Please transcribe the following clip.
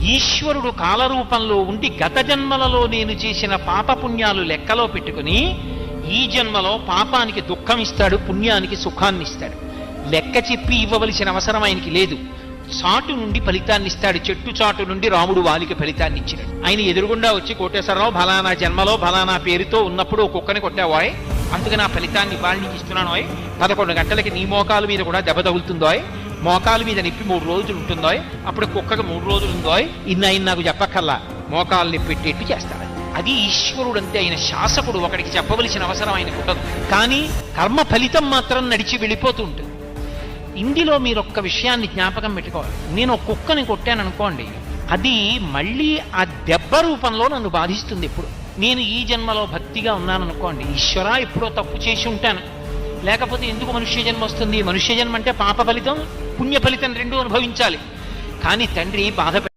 ఈశ్వరుడు కాలరూపంలో ఉండి గత జన్మలలో నేను చేసిన పాపపుణ్యాలు లెక్కలో పెట్టుకుని ఈ జన్మలో పాపానికి దుఃఖం ఇస్తాడు పుణ్యానికి సుఖాన్ని ఇస్తాడు లెక్క చెప్పి ఇవ్వవలసిన అవసరం ఆయనకి లేదు. చాటు నుండి ఫలితాన్ని ఇస్తాడు చెట్టు చాటు నుండి రాముడు వాలికి ఫలితాన్ని ఇచ్చినాడు ఆయన ఎదురుగుండా వచ్చి కోటేశ్వరరావు ఫలానా జన్మలో ఫలానా పేరుతో ఉన్నప్పుడు ఒక కుక్కని కొట్టావాయ్. అందుకని ఆ ఫలితాన్ని వాళ్ళకి ఇస్తున్నాను పదకొండు గంటలకి నీ మోకాలు మీద కూడా దెబ్బ తగులుతుందోయ్. మోకాలు మీద నొప్పి మూడు రోజులు ఉంటుందోయ్? అప్పుడు కుక్కకు మూడు రోజులు ఉందోయ్? ఇన్ని ఆయన నాకు చెప్పక్కల్లా మోకాలు నొప్పి పెట్టేట్టు చేస్తాడు. అది ఈశ్వరుడు అంతే ఆయన శాసకుడు ఒకడికి చెప్పవలసిన అవసరం ఆయనకు ఉండదు కానీ కర్మ ఫలితం మాత్రం నడిచి వెళ్ళిపోతూ ఉంటుంది. ఇందులో మీరు ఒక్క విషయాన్ని జ్ఞాపకం పెట్టుకోవాలి. నేను ఒక కుక్కని కొట్టాను అనుకోండి అది మళ్ళీ ఆ దెబ్బ రూపంలో నన్ను బాధిస్తుంది ఎప్పుడు. నేను ఈ జన్మలో భక్తిగా ఉన్నాను అనుకోండి ఈశ్వర ఎప్పుడో తప్పు చేసి ఉంటాను. లేకపోతే ఎందుకు మనుష్య జన్మ వస్తుంది? మనుష్య జన్మ అంటే పాప ఫలితం పుణ్య ఫలితం రెండు అనుభవించాలి. కానీ తండ్రి బాధ